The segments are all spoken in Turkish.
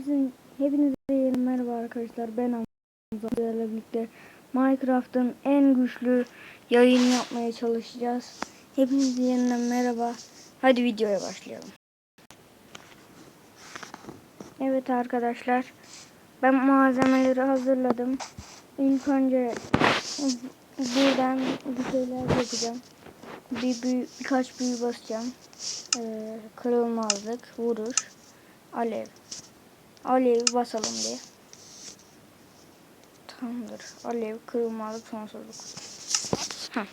Hepinizin, hepinize yeni merhaba arkadaşlar. Ben Hamza ile birlikte Minecraft'ın en güçlü yayını yapmaya çalışacağız. Hepinize yeniden merhaba. Hadi videoya başlayalım. Evet arkadaşlar. Ben malzemeleri hazırladım. İlk önce buradan bir şeyler yapacağım. Bir büyü, birkaç büyü basacağım. Ee, kırılmazlık, vuruş, alev. Alev basalım diye. Tamamdır. Alev, kırılmazlık, sonsuzluk. Heh.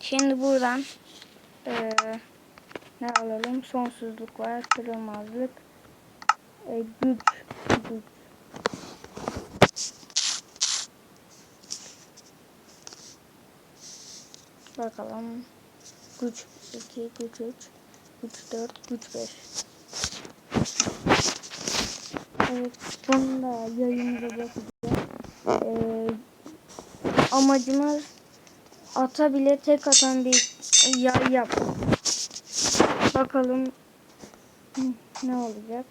Şimdi buradan ee, ne alalım? Sonsuzluk var, kırılmazlık, e, güç, güç. Bakalım. Güç 2, güç 3, güç 4, güç 5. Evet, bunu da yayınıza bakacağız. Ee, amacımız ata bile tek atan bir yay yapmak. Bakalım ne olacak.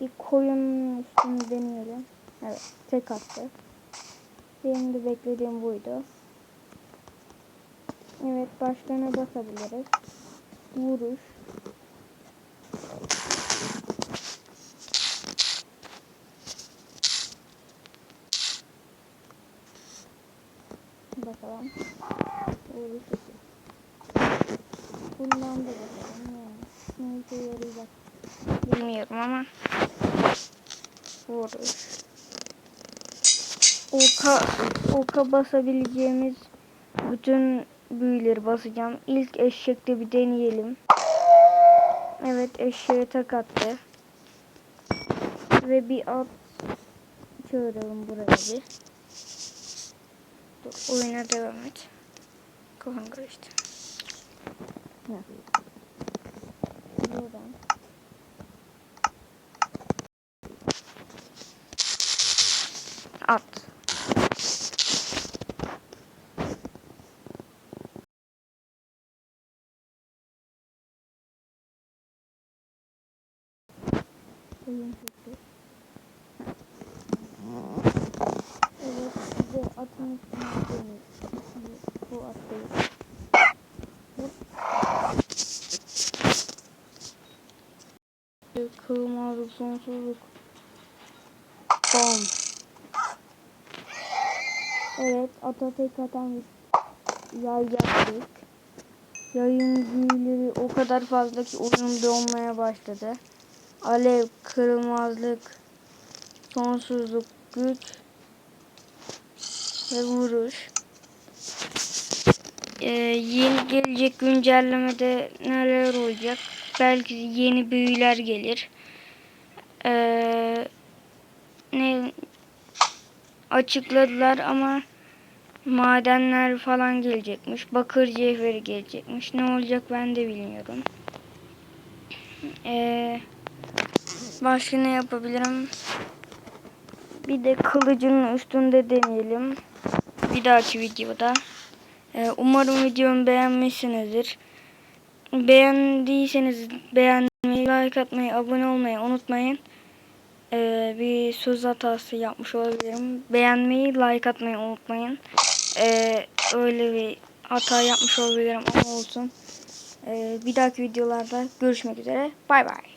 Bir koyun üstünü deneyelim. Evet, tek attı. Benim de beklediğim buydu. Evet, başka ne basabiliriz? Vuruş. Bakalım. Vuruş iki. Bundan da bakalım. Ne, ne işe yarayacak? Bilmiyorum ama. Vuruş. Oka, oka basabileceğimiz bütün büyüleri basacağım. İlk eşekte bir deneyelim. Evet eşeğe tak attı. Ve bir at çağıralım buraya bir. Dur, oyuna devam et. Kafam karıştı. Heh. Buradan. At. Çekti. Evet size atın. Bu at değil. Hop. Kırmızı sonsuzluk. Bam. Evet ata tek atan yay yaptık. Yayın büyüleri o kadar fazla ki oyunumda olmaya başladı. Alev, kırılmazlık, sonsuzluk, güç ve vuruş. Ee, yeni gelecek güncellemede neler olacak? Belki yeni büyüler gelir. Ee, ne açıkladılar ama madenler falan gelecekmiş. Bakır cevheri gelecekmiş. Ne olacak ben de bilmiyorum. Eee Başka ne yapabilirim? Bir de kılıcın üstünde deneyelim. Bir dahaki videoda. Ee, umarım videomu beğenmişsinizdir. Beğendiyseniz beğenmeyi, like atmayı, abone olmayı unutmayın. Ee, bir söz hatası yapmış olabilirim. Beğenmeyi, like atmayı unutmayın. Ee, öyle bir hata yapmış olabilirim ama olsun. Ee, bir dahaki videolarda görüşmek üzere. Bay bay.